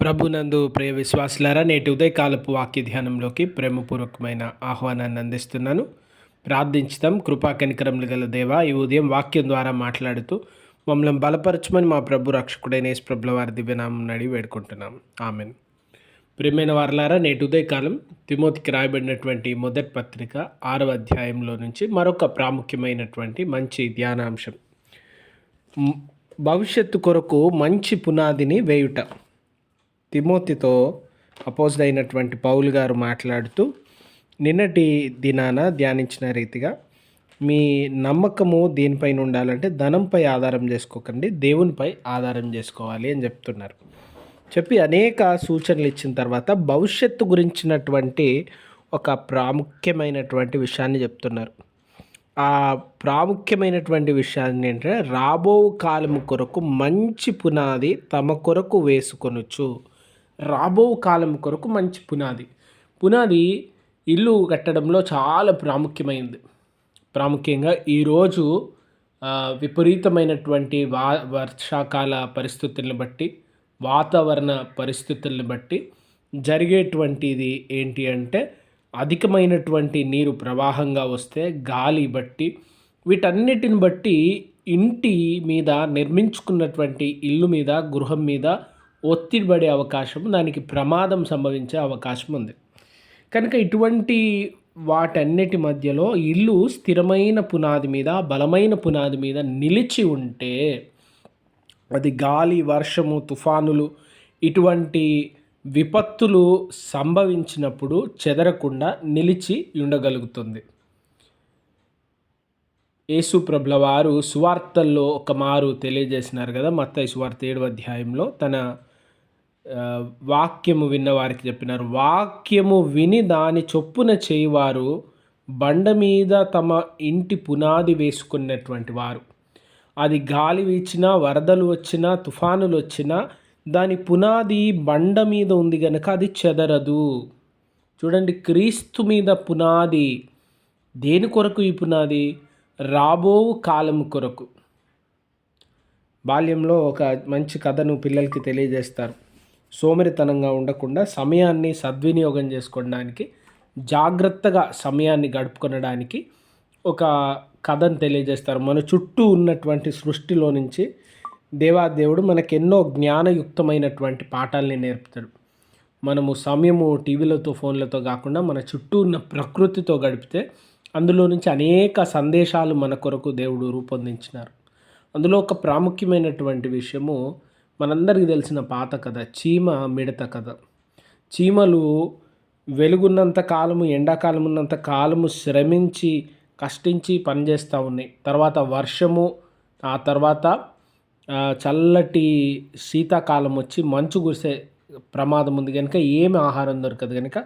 ప్రభునందు ప్రియ విశ్వాసులారా నేటి ఉదయకాలపు వాక్య ధ్యానంలోకి ప్రేమపూర్వకమైన ఆహ్వానాన్ని అందిస్తున్నాను. ప్రార్థించుతాం కృపా కనికరములు గల దేవ ఈ ఉదయం వాక్యం ద్వారా మాట్లాడుతూ మమ్మల్ని బలపరచమని మా ప్రభు రక్షకుడైన యేసు ప్రభుల వారి దివ్యనామం నడి వేడుకుంటున్నాం. ఆమెన్. ప్రియమైన వారలారా నేటి ఉదయకాలం తిమోతికి రాయబడినటువంటి మొదటి పత్రిక ఆరవ అధ్యాయంలో నుంచి మరొక ప్రాముఖ్యమైనటువంటి మంచి ధ్యానాంశం. భవిష్యత్తు కొరకు మంచి పునాదిని వేయుట. తిమోతితో అపోజ్డ్ అయినటువంటి పౌలు గారు మాట్లాడుతూ నిన్నటి దినాన ధ్యానించిన రీతిగా మీ నమ్మకము దేనిపైన ఉండాలంటే ధనంపై ఆధారం చేసుకోకండి దేవునిపై ఆధారం చేసుకోవాలి అని చెప్తున్నారు. చెప్పి అనేక సూచనలు ఇచ్చిన తర్వాత భవిష్యత్తు గురించినటువంటి ఒక ప్రాముఖ్యమైనటువంటి విషయాన్ని చెప్తున్నారు. ఆ ప్రాముఖ్యమైనటువంటి విషయాన్ని ఏంటంటే రాబో కాలం కొరకు మంచి పునాది తమ కొరకు వేసుకొనొచ్చు రాబో కాలం కొరకు మంచి పునాది. పునాది ఇల్లు కట్టడంలో చాలా ప్రాముఖ్యమైంది. ప్రాముఖ్యంగా ఈరోజు విపరీతమైనటువంటి వా వర్షాకాల పరిస్థితులను బట్టి వాతావరణ పరిస్థితులను బట్టి జరిగేటువంటిది ఏంటి అంటే అధికమైనటువంటి నీరు ప్రవాహంగా వస్తే గాలి బట్టి వీటన్నిటిని బట్టి ఇంటి మీద నిర్మించుకున్నటువంటి ఇల్లు మీద గృహం మీద ఒత్తిడి పడే అవకాశం దానికి ప్రమాదం సంభవించే అవకాశం ఉంది. కనుక ఇటువంటి వాటన్నిటి మధ్యలో ఇల్లు స్థిరమైన పునాది మీద బలమైన పునాది మీద నిలిచి ఉంటే అది గాలి వర్షము తుఫానులు ఇటువంటి విపత్తులు సంభవించినప్పుడు చెదరకుండా నిలిచి ఉండగలుగుతుంది. యేసుప్రభుల వారు సువార్తల్లో ఒక మారు తెలియజేసినారు కదా మత్త సువార్త ఏడు అధ్యాయంలో తన వాక్యము విన్న వారికి చెప్పినారు. వాక్యము విని దాని చొప్పున చేయవారు బండ మీద తమ ఇంటి పునాది వేసుకున్నటువంటి వారు. అది గాలి వీచినా వరదలు వచ్చినా తుఫానులు వచ్చినా దాని పునాది బండ మీద ఉంది కనుక అది చెదరదు. చూడండి క్రీస్తు మీద పునాది దేని కొరకు ఈ పునాది? రాబో కాలం కొరకు. బాల్యంలో ఒక మంచి కథను పిల్లలకి తెలియజేస్తారు. సోమరితనంగా ఉండకుండా సమయాన్ని సద్వినియోగం చేసుకోవడానికి జాగ్రత్తగా సమయాన్ని గడుపుకొనడానికి ఒక కథను తెలియజేస్తారు. మన చుట్టూ ఉన్నటువంటి సృష్టిలో నుంచి దేవాదేవుడు మనకు ఎన్నో జ్ఞానయుక్తమైనటువంటి పాఠాలని నేర్పుతాడు. మనము సమయము టీవీలతో ఫోన్లతో కాకుండా మన చుట్టూ ఉన్న ప్రకృతితో గడిపితే అందులో నుంచి అనేక సందేశాలు మన కొరకు దేవుడు రూపొందించినారు. అందులో ఒక ప్రాముఖ్యమైనటువంటి విషయము మనందరికీ తెలిసిన పాత కథ చీమ మిడత కథ. చీమలు వెలుగున్నంత కాలము ఎండాకాలం ఉన్నంత కాలము శ్రమించి కష్టించి పనిచేస్తూ ఉన్నాయి. తర్వాత వర్షము ఆ తర్వాత చల్లటి శీతాకాలం వచ్చి మంచు కురిసే ప్రమాదం ఉంది కనుక ఏమి ఆహారం దొరకదు కనుక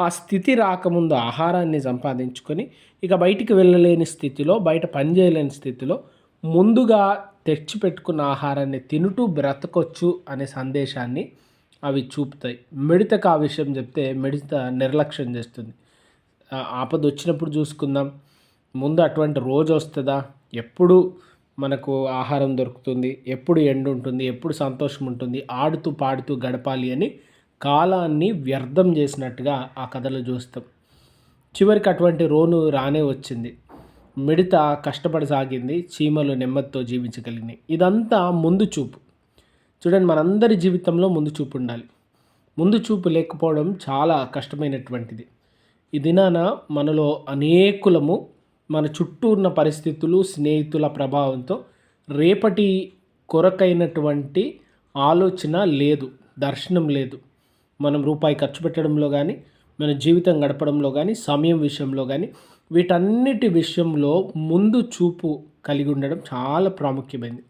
ఆ స్థితి రాకముందు ఆహారాన్ని సంపాదించుకొని ఇక బయటికి వెళ్ళలేని స్థితిలో బయట పని చేయలేని స్థితిలో ముందుగా తెచ్చిపెట్టుకున్న ఆహారాన్ని తినుటూ బ్రతకొచ్చు అనే సందేశాన్ని అవి చూపుతాయి. మిడతకు ఆ విషయం చెప్తే మిడత నిర్లక్ష్యం చేస్తుంది. ఆపద వచ్చినప్పుడు చూసుకుందాం. ముందు అటువంటి రోజు వస్తుందా? ఎప్పుడు మనకు ఆహారం దొరుకుతుంది? ఎప్పుడు ఎండ ఉంటుంది? ఎప్పుడు సంతోషం ఉంటుంది? ఆడుతూ పాడుతూ గడపాలి అని కాలాన్ని వ్యర్థం చేసినట్టుగా ఆ కథలో చూస్తాం. చివరికి అటువంటి రోను రానే వచ్చింది. మిడత కష్టపడసాగింది చీమలు నెమ్మదితో జీవించగలిగినాయి ఇదంతా ముందు చూపు. చూడండి మనందరి జీవితంలో ముందు చూపు ఉండాలి. ముందు చూపు లేకపోవడం చాలా కష్టమైనటువంటిది. ఈ దినాన మనలో అనేకులము మన చుట్టూ ఉన్న పరిస్థితులు స్నేహితుల ప్రభావంతో రేపటి కొరకైనటువంటి ఆలోచన లేదు దర్శనం లేదు. మనం రూపాయి ఖర్చు పెట్టడంలో కానీ మన జీవితం గడపడంలో కానీ సమయం విషయంలో కానీ వీటన్నిటి విషయంలో ముందు చూపు కలిగి ఉండడం చాలా ప్రాముఖ్యమైనది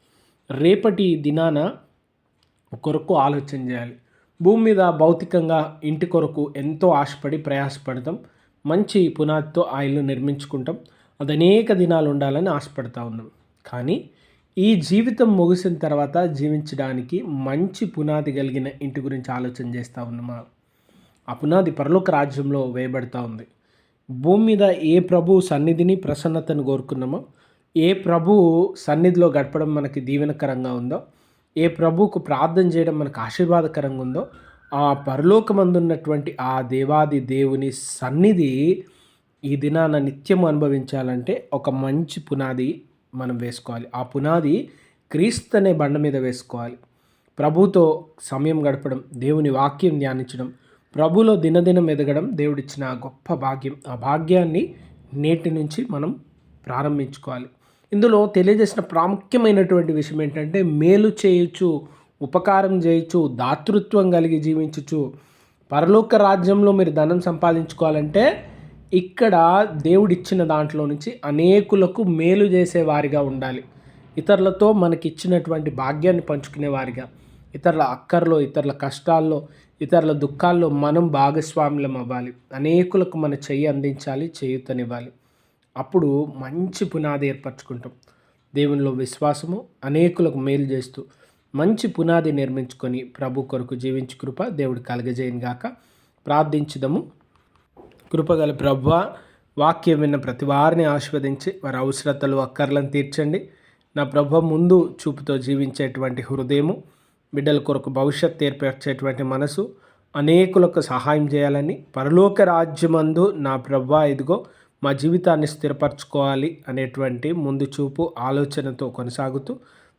రేపటి దినాన కొరకు ఆలోచన చేయాలి. భూమి మీద భౌతికంగా ఇంటి కొరకు ఎంతో ఆశపడి ప్రయాసపడతాం. మంచి పునాదితో ఆ ఇల్లు నిర్మించుకుంటాం. అది అనేక దినాలు ఉండాలని ఆశపడతా ఉన్నాం. కానీ ఈ జీవితం ముగిసిన తర్వాత జీవించడానికి మంచి పునాది కలిగిన ఇంటి గురించి ఆలోచన చేస్తూ ఉన్నామా? ఆ పునాది పరలోక రాజ్యంలో వేయబడతా ఉంది. భూమి మీద ఏ ప్రభు సన్నిధిని ప్రసన్నతను కోరుకున్నామో ఏ ప్రభు సన్నిధిలో గడపడం మనకి దీవెనకరంగా ఉందో ఏ ప్రభువుకు ప్రార్థన చేయడం మనకు ఆశీర్వాదకరంగా ఉందో ఆ పరలోకమందున్నటువంటి ఆ దేవాది దేవుని సన్నిధి ఈ దినాన నిత్యం అనుభవించాలంటే ఒక మంచి పునాది మనం వేసుకోవాలి. ఆ పునాది క్రీస్తు అనే బండ మీద వేసుకోవాలి. ప్రభుతో సమయం గడపడం దేవుని వాక్యం ధ్యానించడం ప్రభులో దినదినం ఎదగడం దేవుడిచ్చిన గొప్ప భాగ్యం. ఆ భాగ్యాన్ని నేటి నుంచి మనం ప్రారంభించుకోవాలి. ఇందులో తెలియజేసిన ప్రాముఖ్యమైనటువంటి విషయం ఏంటంటే మేలు చేయొచ్చు ఉపకారం చేయొచ్చు దాతృత్వం కలిగి జీవించచ్చు పరలోక రాజ్యంలో మీరు ధనం సంపాదించుకోవాలంటే ఇక్కడ దేవుడిచ్చిన దాంట్లో నుంచి అనేకులకు మేలు చేసేవారిగా ఉండాలి. ఇతరులతో మనకి ఇచ్చినటువంటి భాగ్యాన్ని పంచుకునే వారిగా ఇతరుల అక్కర్లో ఇతరుల కష్టాల్లో ఇతరుల దుఃఖాల్లో మనం భాగస్వాములం అవ్వాలి. అనేకులకు మన చెయ్యి అందించాలి చేయుతనివ్వాలి. అప్పుడు మంచి పునాది ఏర్పరచుకుంటాం. దేవునిలో విశ్వాసము అనేకులకు మేలు చేస్తూ మంచి పునాది నిర్మించుకొని ప్రభు కొరకు జీవించు కృప దేవుడు కలగజేయను గాక. ప్రార్థించుదము. కృపగల ప్రభు వాక్యం విన్న ప్రతి వారిని ఆస్వాదించి వారి అవసరతలు అక్కర్లను తీర్చండి. నా ప్రభు ముందు చూపుతో జీవించేటువంటి హృదయము బిడ్డల కొరకు భవిష్యత్ ఏర్పరిచేటువంటి మనసు అనేకులకు సహాయం చేయాలని పరలోక రాజ్యమందు నా ప్రభా ఇదిగో మా జీవితాన్ని స్థిరపరచుకోవాలి అనేటువంటి ముందు చూపు ఆలోచనతో కొనసాగుతూ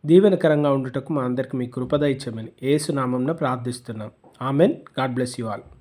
దీవెనకరంగా ఉండుటకు మా అందరికి మీ కృపద ఇచ్చమని ఏసునామంలో ప్రార్థిస్తున్నాం. Amen. God bless you all.